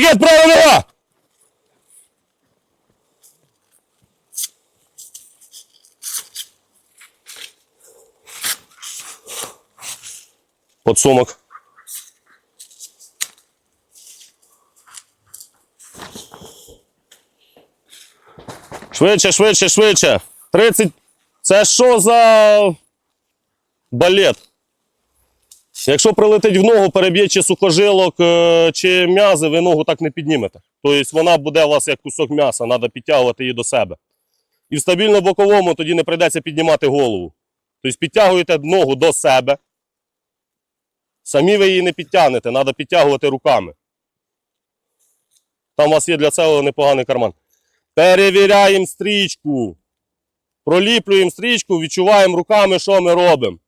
Права нога! Подсумок. Швидше, швидше, швидше. 30. Це що за балет? Якщо прилетить в ногу, переб'є чи сухожилок, е, чи м'язи, ви ногу так не піднімете. Тобто вона буде у вас як кусок м'яса, треба підтягувати її до себе. І в стабільно боковому тоді не прийдеться піднімати голову. Тобто підтягуєте ногу до себе. Самі ви її не підтягнете, треба підтягувати руками. Там у вас є для цього непоганий карман. Перевіряємо стрічку. Проліплюємо стрічку, відчуваємо руками, що ми робимо.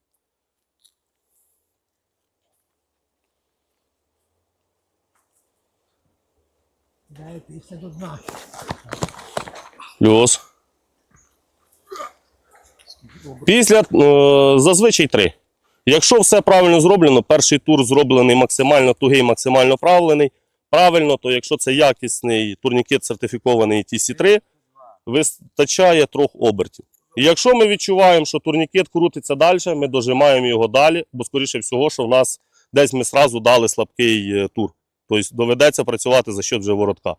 Плюс. Після е, зазвичай три. Якщо все правильно зроблено, перший тур зроблений максимально тугий, максимально правлений. Правильно, то якщо це якісний турнікет сертифікований TC3, вистачає трьох обертів. І якщо ми відчуваємо, що турнікет крутиться далі, ми дожимаємо його далі, бо, скоріше всього, що в нас десь ми сразу дали слабкий е, тур. Тобто доведеться працювати за счет вже воротка.